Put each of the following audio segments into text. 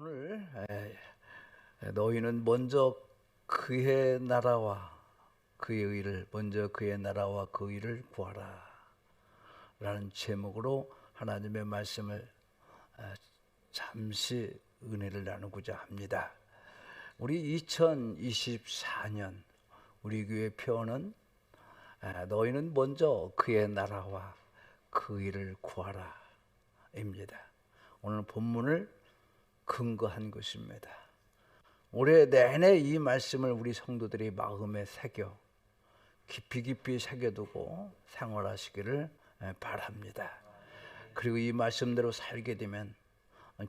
오늘 에, 너희는 먼저 그의 나라와 그의 의를 먼저 그의 나라와 그 의를 구하라 라는 제목으로 하나님의 말씀을 에, 잠시 은혜를 나누고자 합니다. 우리 2024년 우리 교회 표어는 에, 너희는 먼저 그의 나라와 그 의를 구하라 입니다. 오늘 본문을 근거한 것입니다. 올해 내내 이 말씀을 우리 성도들이 마음에 새겨 깊이 깊이 새겨두고 생활하시기를 바랍니다. 그리고 이 말씀대로 살게 되면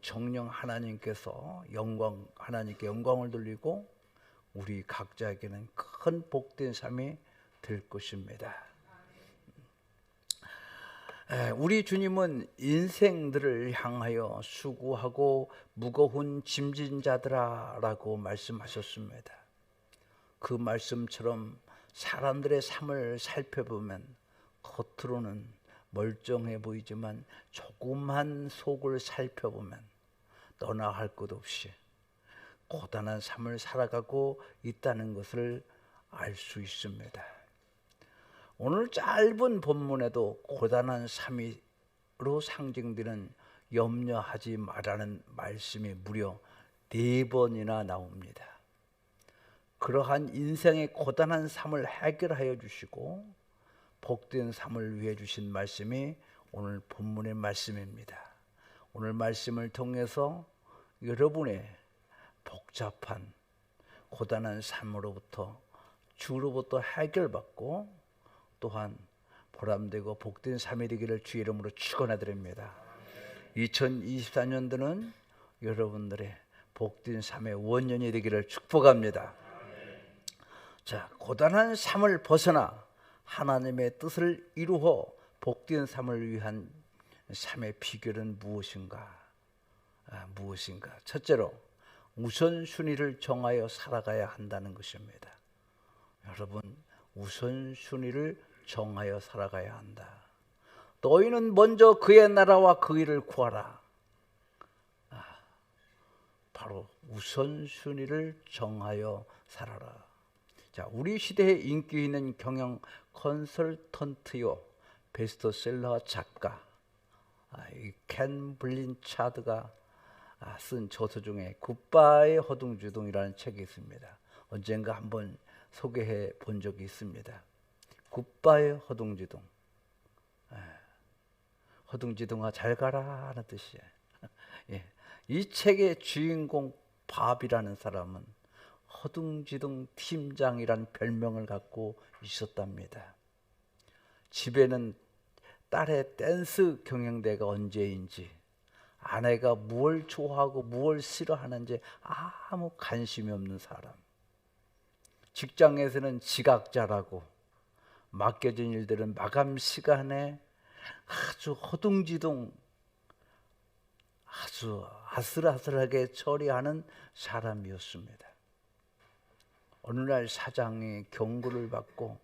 정령 하나님께서 영광 하나님께 영광을 돌리고 우리 각자에게는 큰 복된 삶이 될 것입니다. 우리 주님은 인생들을 향하여 수고하고 무거운 짐진 자들아라고 말씀하셨습니다. 그 말씀처럼 사람들의 삶을 살펴보면 겉으로는 멀쩡해 보이지만 조금만 속을 살펴보면 너나 할 것 없이 고단한 삶을 살아가고 있다는 것을 알 수 있습니다. 오늘 짧은 본문에도 고단한 삶으로 상징되는 염려하지 말라는 말씀이 무려 네 번이나 나옵니다. 그러한 인생의 고단한 삶을 해결하여 주시고 복된 삶을 위해 주신 말씀이 오늘 본문의 말씀입니다. 오늘 말씀을 통해서 여러분의 복잡한 고단한 삶으로부터 주로부터 해결받고 또한 보람되고 복된 삶이 되기를 주의 이름으로 축원해 드립니다. 2024년도는 여러분들의 복된 삶의 원년이 되기를 축복합니다. 자, 고단한 삶을 벗어나 하나님의 뜻을 이루어 복된 삶을 위한 삶의 비결은 무엇인가? 아, 무엇인가? 첫째로 우선순위를 정하여 살아가야 한다는 것입니다. 여러분 우선순위를 정하여 살아가야 한다. 너희는 먼저 그의 나라와 그 일을 구하라. 아, 바로 우선순위를 정하여 살아라. 자, 우리 시대에 인기 있는 경영 컨설턴트요, 베스트셀러 작가 아, 켄 블린차드가 아, 쓴 저서 중에 굿바이 허둥지둥이라는 책이 있습니다. 언젠가 한번 소개해 본 적이 있습니다. 굿바이 허둥지둥. 예. 허둥지둥아 잘 가라는 뜻이에요. 예. 이 책의 주인공 밥이라는 사람은 허둥지둥 팀장이라는 별명을 갖고 있었답니다. 집에는 딸의 댄스 경영대가 언제인지 아내가 무엇 좋아하고 무엇 싫어하는지 아무 관심이 없는 사람. 직장에서는 지각자라고 맡겨진 일들은 마감 시간에 아주 허둥지둥 아주 아슬아슬하게 처리하는 사람이었습니다. 어느 날 사장이 경고를 받고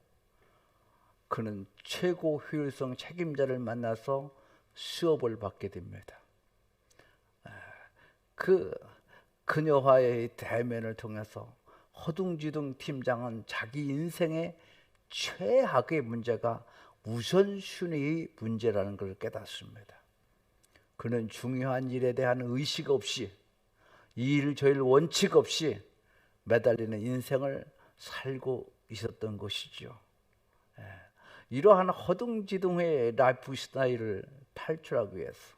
그는 최고 효율성 책임자를 만나서 수업을 받게 됩니다. 아, 그 그녀와의 대면을 통해서 허둥지둥 팀장은 자기 인생의 최악의 문제가 우선순위의 문제라는 걸 깨닫습니다. 그는 중요한 일에 대한 의식 없이 이 일을 저일 원칙 없이 매달리는 인생을 살고 있었던 것이죠. 예. 이러한 허둥지둥의 라이프 스타일을 탈출하기 위해서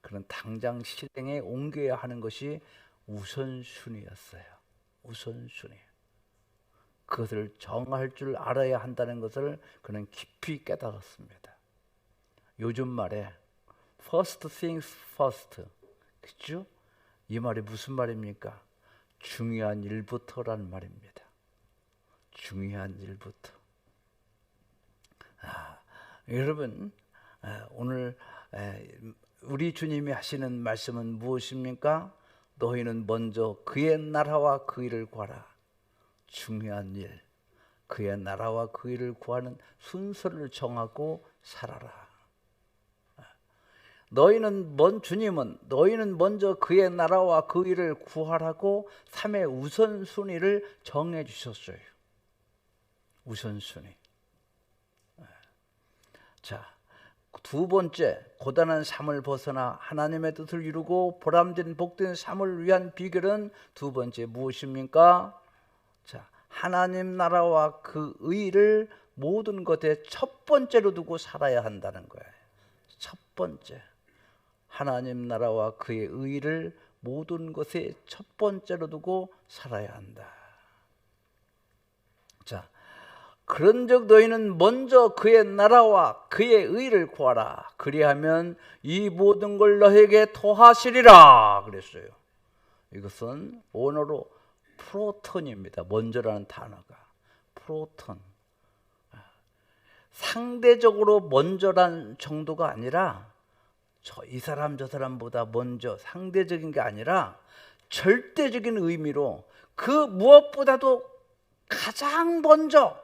그는 당장 실행에 옮겨야 하는 것이 우선순위였어요. 우선순위. 그것을 정할 줄 알아야 한다는 것을 그는 깊이 깨달았습니다. 요즘 말에 first things first. 그죠? 이 말이 무슨 말입니까? 중요한 일부터라는 말입니다. 중요한 일부터. 아, 여러분, 아, 오늘 우리 주님이 하시는 말씀은 무엇입니까? 너희는 먼저 그의 나라와 그 일을 구하라. 중요한 일, 그의 나라와 그 일을 구하는 순서를 정하고 살아라. 너희는 먼 주님은 너희는 먼저 그의 나라와 그 일을 구하라고 삶의 우선 순위를 정해 주셨어요. 우선 순위. 자, 두 번째 고단한 삶을 벗어나 하나님의 뜻을 이루고 보람된 복된 삶을 위한 비결은 두 번째 무엇입니까? 자, 하나님 나라와 그 의를 모든 것에 첫 번째로 두고 살아야 한다는 거예요. 첫 번째. 하나님 나라와 그의 의를 모든 것에 첫 번째로 두고 살아야 한다. 자, 그런즉 너희는 먼저 그의 나라와 그의 의를 구하라. 그리하면 이 모든 걸 너에게 더하시리라. 그랬어요. 이것은 원어로 프로톤입니다. 먼저라는 단어가 프로톤. 상대적으로 먼저란 정도가 아니라 저 이 사람 저 사람보다 먼저 상대적인 게 아니라 절대적인 의미로 그 무엇보다도 가장 먼저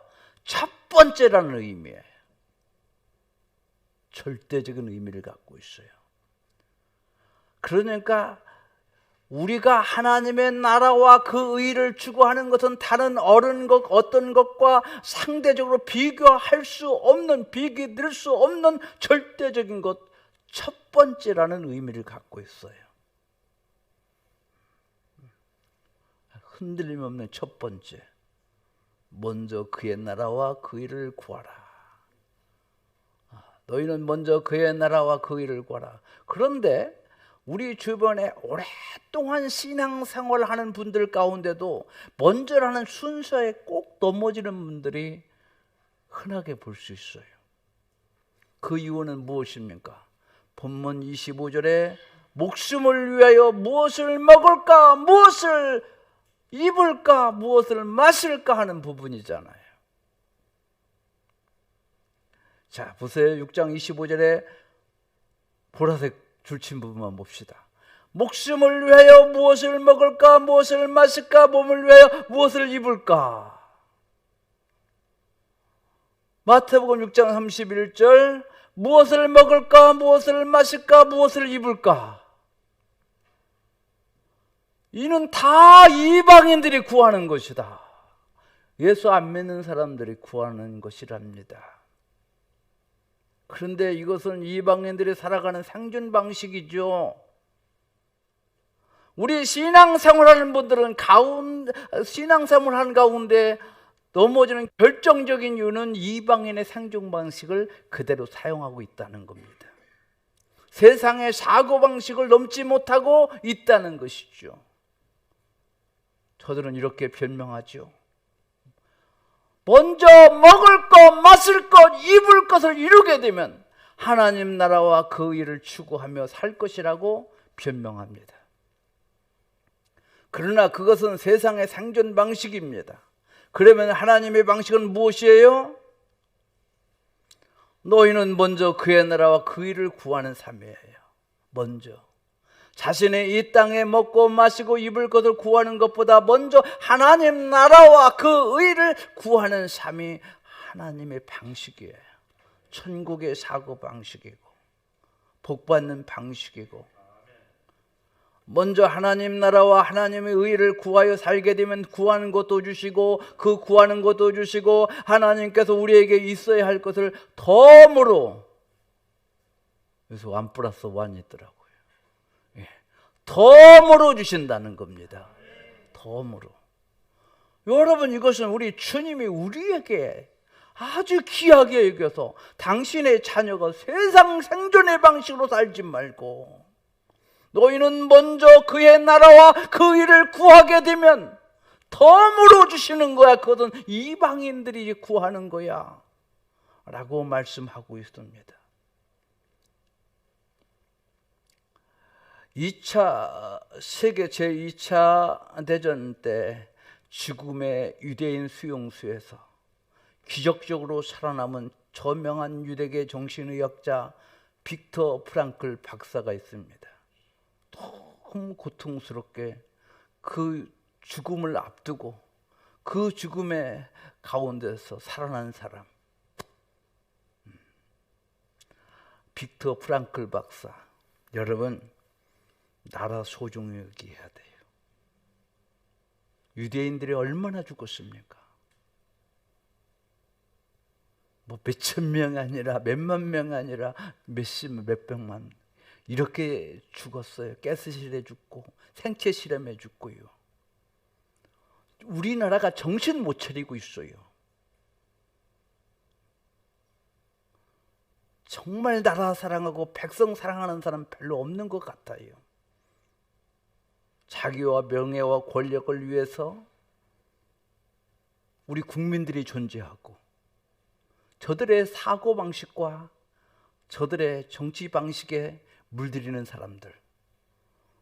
첫 번째라는 의미예요. 절대적인 의미를 갖고 있어요. 그러니까 우리가 하나님의 나라와 그 의를 추구하는 것은 다른 어른 것 어떤 것과 상대적으로 비교할 수 없는 비교될 수 없는 절대적인 것 첫 번째라는 의미를 갖고 있어요. 흔들림 없는 첫 번째. 먼저 그의 나라와 그 일을 구하라. 아, 너희는 먼저 그의 나라와 그 일을 구하라. 그런데 우리 주변에 오랫동안 신앙생활을 하는 분들 가운데도 먼저라는 순서에 꼭 넘어지는 분들이 흔하게 볼 수 있어요. 그 이유는 무엇입니까? 본문 25절에 목숨을 위하여 무엇을 먹을까, 무엇을 입을까, 무엇을 마실까 하는 부분이잖아요. 자, 보세요. 6장 25절에 보라색 줄친 부분만 봅시다. 목숨을 위하여 무엇을 먹을까, 무엇을 마실까, 몸을 위하여 무엇을 입을까. 마태복음 6장 31절 무엇을 먹을까, 무엇을 마실까, 무엇을 입을까. 이는 다 이방인들이 구하는 것이다. 예수 안 믿는 사람들이 구하는 것이랍니다. 그런데 이것은 이방인들이 살아가는 생존 방식이죠. 우리 신앙생활하는 분들은 가운 신앙생활하는 가운데 넘어지는 결정적인 이유는 이방인의 생존 방식을 그대로 사용하고 있다는 겁니다. 세상의 사고 방식을 넘지 못하고 있다는 것이죠. 저들은 이렇게 변명하죠. 먼저 먹을 것, 마실 것, 입을 것을 이루게 되면 하나님 나라와 그 일을 추구하며 살 것이라고 변명합니다. 그러나 그것은 세상의 생존 방식입니다. 그러면 하나님의 방식은 무엇이에요? 너희는 먼저 그의 나라와 그 일을 구하는 삶이에요. 먼저. 자신의 이 땅에 먹고 마시고 입을 것을 구하는 것보다 먼저 하나님 나라와 그 의를 구하는 삶이 하나님의 방식이에요. 천국의 사고 방식이고 복받는 방식이고 먼저 하나님 나라와 하나님의 의를 구하여 살게 되면 구하는 것도 주시고 그 구하는 것도 주시고 하나님께서 우리에게 있어야 할 것을 덤으로 그래서 완 플러스 완이 있더라고. 덤으로 주신다는 겁니다. 덤으로. 여러분 이것은 우리 주님이 우리에게 아주 귀하게 여겨서 당신의 자녀가 세상 생존의 방식으로 살지 말고 너희는 먼저 그의 나라와 그 일을 구하게 되면 덤으로 주시는 거야. 그것은 이방인들이 구하는 거야. 라고 말씀하고 있습니다. 2차 세계 제2차 대전 때 죽음의 유대인 수용소에서 기적적으로 살아남은 저명한 유대계 정신의학자 빅터 프랑클 박사가 있습니다. 너무 고통스럽게 그 죽음을 앞두고 그 죽음의 가운데서 살아난 사람 음. 빅터 프랑클 박사 여러분 나라 소중히 여기해야 돼요. 유대인들이 얼마나 죽었습니까? 뭐 몇천 명 아니라 몇만 명 아니라 몇십 몇백만 이렇게 죽었어요. 가스실에 죽고 생체 실험에 죽고요. 우리나라가 정신 못 차리고 있어요. 정말 나라 사랑하고 백성 사랑하는 사람 별로 없는 것 같아요. 자기와 명예와 권력을 위해서 우리 국민들이 존재하고 저들의 사고 방식과 저들의 정치 방식에 물들이는 사람들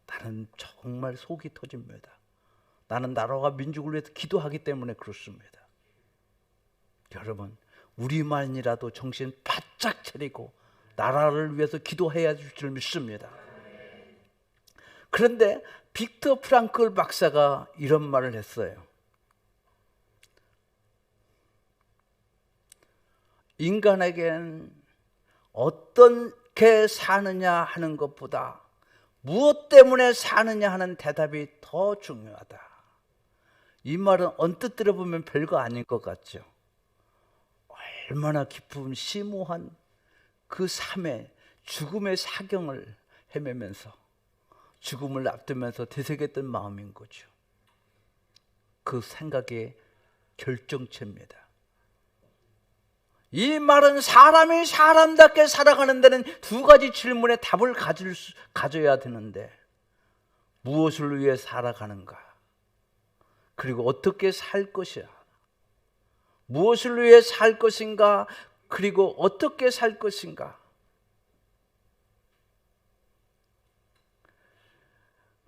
나는 정말 속이 터집니다. 나는 나라와 민족을 위해서 기도하기 때문에 그렇습니다. 여러분, 우리만이라도 정신 바짝 차리고 나라를 위해서 기도해야 줄줄 믿습니다. 그런데 빅터 프랑클 박사가 이런 말을 했어요. 인간에겐 어떻게 사느냐 하는 것보다 무엇 때문에 사느냐 하는 대답이 더 중요하다. 이 말은 언뜻 들어보면 별거 아닐 것 같죠. 얼마나 깊은 심오한 그 삶의 죽음의 사경을 헤매면서 죽음을 앞두면서 되새겼던 마음인 거죠. 그 생각의 결정체입니다. 이 말은 사람이 사람답게 살아가는 데는 두 가지 질문에 답을 가질 수, 가져야 되는데 무엇을 위해 살아가는가? 그리고 어떻게 살 것이야? 무엇을 위해 살 것인가? 그리고 어떻게 살 것인가?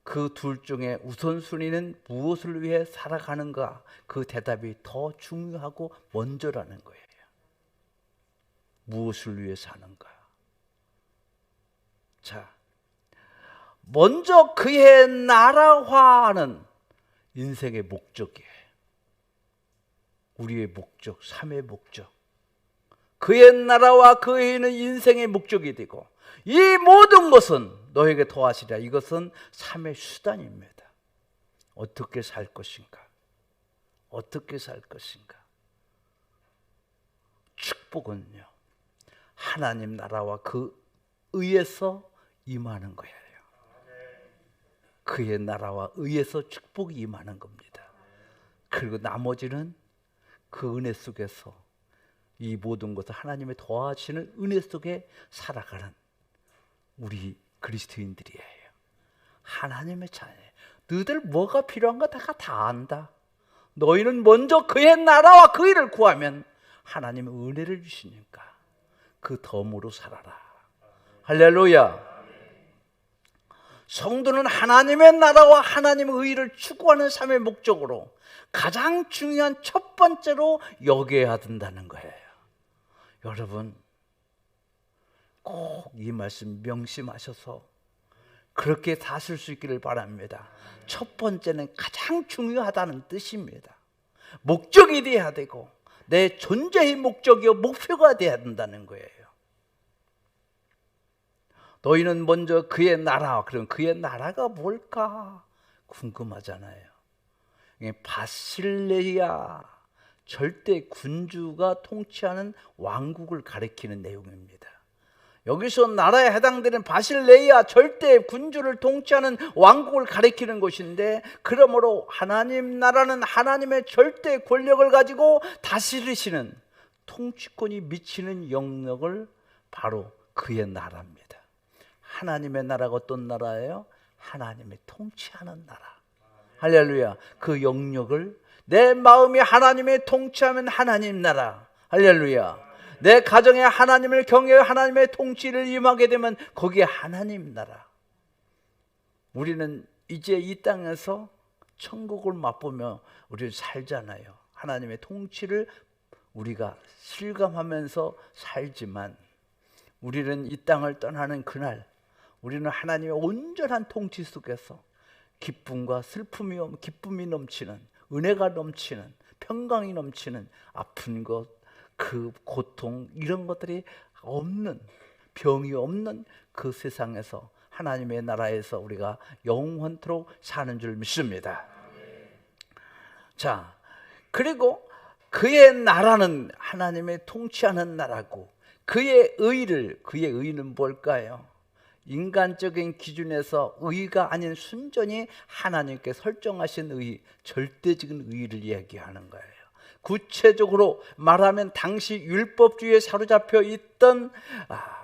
그 둘 중에 우선순위는 무엇을 위해 살아가는가? 그 대답이 더 중요하고 먼저라는 거예요. 무엇을 위해 사는가? 자, 먼저 그의 나라화는 인생의 목적이에요. 우리의 목적, 삶의 목적. 그의 나라와 그의는 인생의 목적이 되고 이 모든 것은 너에게 도하시리라. 이것은 삶의 수단입니다. 어떻게 살 것인가? 어떻게 살 것인가? 축복은요. 하나님 나라와 그 의에서 임하는 거예요. 그의 나라와 의에서 축복이 임하는 겁니다. 그리고 나머지는 그 은혜 속에서 이 모든 것을 하나님의 도와주시는 은혜 속에 살아가는 우리 그리스도인들이에요. 하나님의 자녀. 너희들 뭐가 필요한가 다, 다 안다. 너희는 먼저 그의 나라와 그 일을 구하면 하나님의 은혜를 주시니까 그 덤으로 살아라. 할렐루야. 성도는 하나님의 나라와 하나님의 의를 추구하는 삶의 목적으로 가장 중요한 첫 번째로 여겨야 된다는 거예요. 여러분, 꼭 이 말씀 명심하셔서 그렇게 사실 수 있기를 바랍니다. 첫 번째는 가장 중요하다는 뜻입니다. 목적이 돼야 되고 내 존재의 목적이요 목표가 돼야 된다는 거예요. 너희는 먼저 그의 나라, 그럼 그의 나라가 뭘까 궁금하잖아요. 바실레야 절대 군주가 통치하는 왕국을 가리키는 내용입니다. 여기서 나라에 해당되는 바실레이아 절대 군주를 통치하는 왕국을 가리키는 것인데 그러므로 하나님 나라는 하나님의 절대 권력을 가지고 다스리시는 통치권이 미치는 영역을 바로 그의 나라입니다. 하나님의 나라가 어떤 나라예요? 하나님의 통치하는 나라. 할렐루야. 그 영역을 내 마음이 하나님의 통치하면 하나님 나라. 할렐루야. 내 가정에 하나님을 경외해 하나님의 통치를 임하게 되면 거기에 하나님 나라. 우리는 이제 이 땅에서 천국을 맛보며 우리는 살잖아요. 하나님의 통치를 우리가 실감하면서 살지만 우리는 이 땅을 떠나는 그날 우리는 하나님의 온전한 통치 속에서 기쁨과 슬픔이 기쁨이 넘치는 은혜가 넘치는 평강이 넘치는 아픈 것, 그 고통 이런 것들이 없는 병이 없는 그 세상에서 하나님의 나라에서 우리가 영원토록 사는 줄 믿습니다. 자, 그리고 그의 나라는 하나님의 통치하는 나라고 그의 의를 그의 의는 뭘까요? 인간적인 기준에서 의가 아닌 순전히 하나님께 설정하신 의, 절대적인 의를 이야기하는 거예요. 구체적으로 말하면 당시 율법주의에 사로잡혀 있던 아,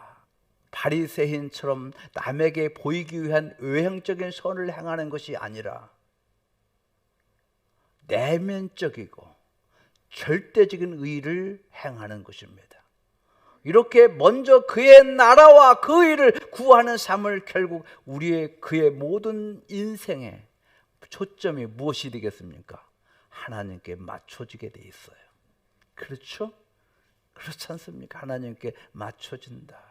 바리새인처럼 남에게 보이기 위한 외형적인 선을 행하는 것이 아니라 내면적이고 절대적인 의를 행하는 것입니다. 이렇게 먼저 그의 나라와 그 일을 구하는 삶을 결국 우리의 그의 모든 인생의 초점이 무엇이 되겠습니까? 하나님께 맞춰지게 돼 있어요. 그렇죠? 그렇지 않습니까? 하나님께 맞춰진다.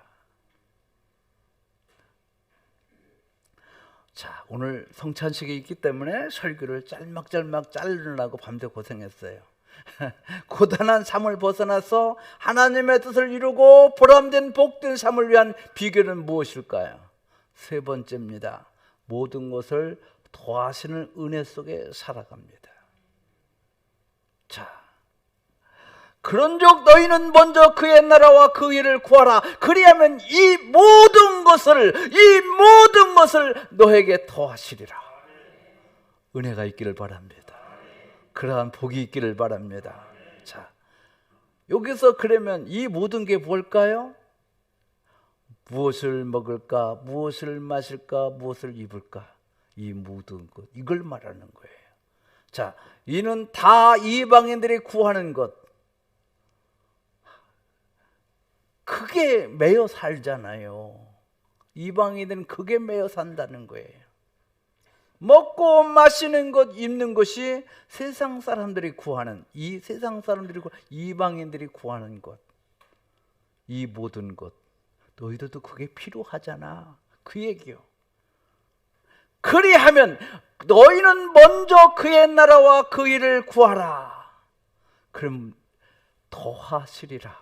자, 오늘 성찬식이 있기 때문에 설교를 짤막짤막 자르느라고 밤새 고생했어요. 고단한 삶을 벗어나서 하나님의 뜻을 이루고 보람된 복된 삶을 위한 비결은 무엇일까요? 세 번째입니다. 모든 것을 도하시는 은혜 속에 살아갑니다. 자, 그런즉 너희는 먼저 그의 나라와 그 일을 구하라. 그리하면 이 모든 것을 이 모든 것을 너에게 더하시리라. 은혜가 있기를 바랍니다. 그러한 복이 있기를 바랍니다. 자, 여기서 그러면 이 모든 게 뭘까요? 무엇을 먹을까, 무엇을 마실까, 무엇을 입을까, 이 모든 것, 이걸 말하는 거예요. 자, 이는 다 이방인들이 구하는 것. 그게 매여 살잖아요. 이방인들은 그게 매여 산다는 거예요. 먹고 마시는 것, 입는 것이 세상 사람들이 구하는 이 세상 사람들이 구 이방인들이 구하는 것, 이 모든 것, 너희들도 그게 필요하잖아. 그 얘기요. 그리하면 너희는 먼저 그의 나라와 그 일을 구하라. 그럼 더하시리라.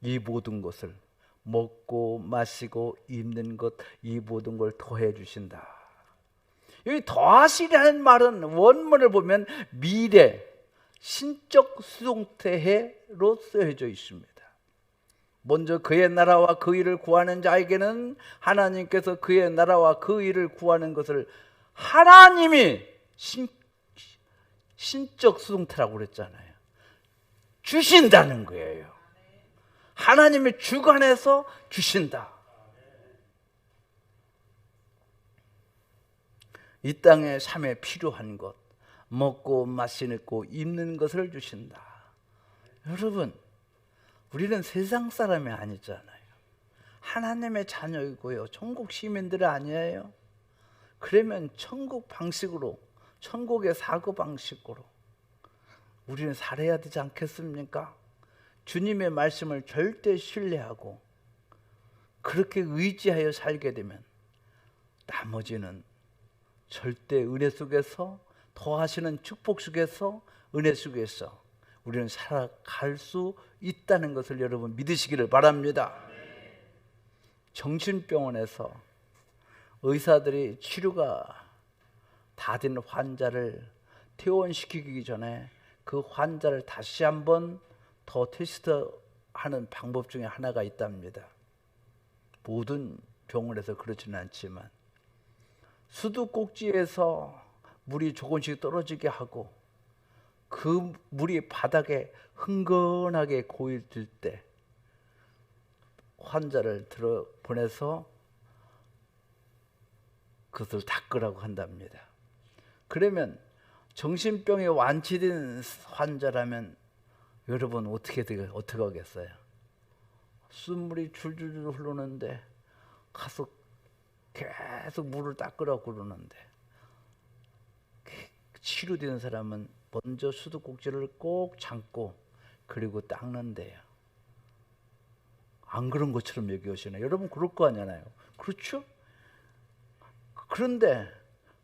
이 모든 것을 먹고 마시고 입는 것, 이 모든 걸 더해 주신다. 여기 더하시라는 말은 원문을 보면 미래, 신적 수동태로 쓰여져 있습니다. 먼저 그의 나라와 그 일을 구하는 자에게는 하나님께서 그의 나라와 그 일을 구하는 것을 하나님이 신, 신적 수동태라고 그랬잖아요. 주신다는 거예요. 하나님이 주관해서 주신다. 이 땅의 삶에 필요한 것, 먹고 마시고 입는 것을 주신다. 여러분, 우리는 세상 사람이 아니잖아요. 하나님의 자녀이고요. 천국 시민들 아니에요. 그러면 천국 방식으로, 천국의 사고 방식으로 우리는 살아야 되지 않겠습니까? 주님의 말씀을 절대 신뢰하고 그렇게 의지하여 살게 되면 나머지는 절대 은혜 속에서 더하시는 축복 속에서 은혜 속에서 우리는 살아갈 수 있다는 것을 여러분 믿으시기를 바랍니다. 정신병원에서 의사들이 치료가 다 된 환자를 퇴원시키기 전에 그 환자를 다시 한번 더 테스트하는 방법 중에 하나가 있답니다. 모든 병원에서 그렇지는 않지만 수도꼭지에서 물이 조금씩 떨어지게 하고 그 물이 바닥에 흥건하게 고이질 때 환자를 들어 보내서 그것을 닦으라고 한답니다. 그러면 정신병이 완치된 환자라면 여러분 어떻게 어떻게 하겠어요? 숨물이 줄줄줄 흐르는데 가서 계속 물을 닦으라고 그러는데 치료되는 사람은 먼저 수도꼭지를 꼭 잠고 그리고 닦는데요. 안 그런 것처럼 얘기하시나요? 여러분 그럴 거 아니잖아요. 그렇죠? 그런데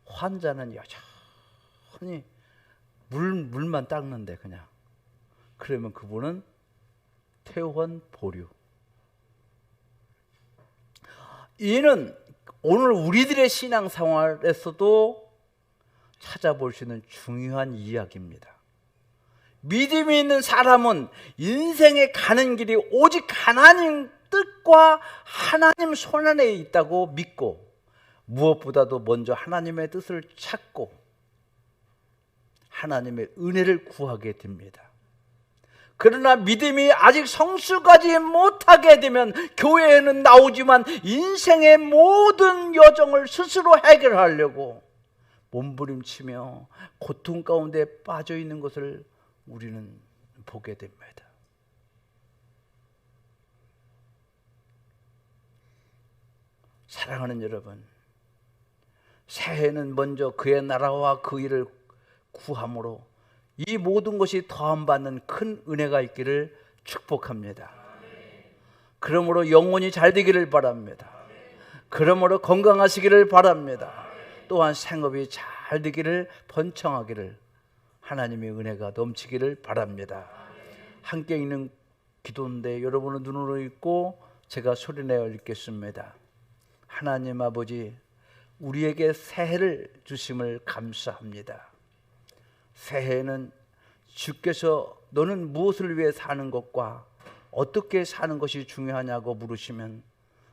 환자는 여전히 물, 물만 닦는데 그냥 그러면 그분은 퇴원 보류. 이는 오늘 우리들의 신앙 생활에서도 찾아볼 수 있는 중요한 이야기입니다. 믿음이 있는 사람은 인생에 가는 길이 오직 하나님 뜻과 하나님 손 안에 있다고 믿고 무엇보다도 먼저 하나님의 뜻을 찾고 하나님의 은혜를 구하게 됩니다. 그러나 믿음이 아직 성숙하지 못하게 되면 교회에는 나오지만 인생의 모든 여정을 스스로 해결하려고 몸부림치며 고통 가운데 빠져 있는 것을 우리는 보게 됩니다. 사랑하는 여러분, 새해는 먼저 그의 나라와 그 일을 구함으로 이 모든 것이 더함받는 큰 은혜가 있기를 축복합니다. 그러므로 영혼이 잘 되기를 바랍니다. 그러므로 건강하시기를 바랍니다. 또한 생업이 잘 되기를 번창하기를 하나님의 은혜가 넘치기를 바랍니다. 함께 있는 기도인데 여러분은 눈으로 읽고 제가 소리내어 읽겠습니다. 하나님 아버지 우리에게 새해를 주심을 감사합니다. 새해는 주께서 너는 무엇을 위해 사는 것과 어떻게 사는 것이 중요하냐고 물으시면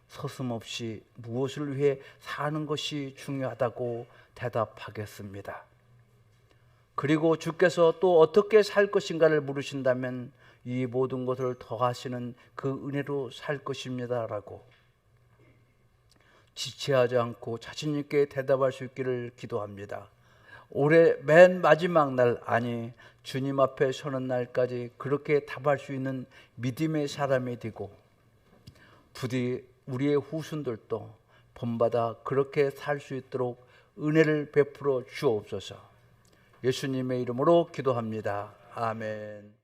서슴없이 무엇을 위해 사는 것이 중요하다고 대답하겠습니다. 그리고 주께서 또 어떻게 살 것인가를 물으신다면 이 모든 것을 더하시는 그 은혜로 살 것입니다라고 지체하지 않고 자신 있게 대답할 수 있기를 기도합니다. 올해 맨 마지막 날 아니 주님 앞에 서는 날까지 그렇게 답할 수 있는 믿음의 사람이 되고 부디 우리의 후손들도 본받아 그렇게 살 수 있도록 은혜를 베풀어 주옵소서. 예수님의 이름으로 기도합니다. 아멘.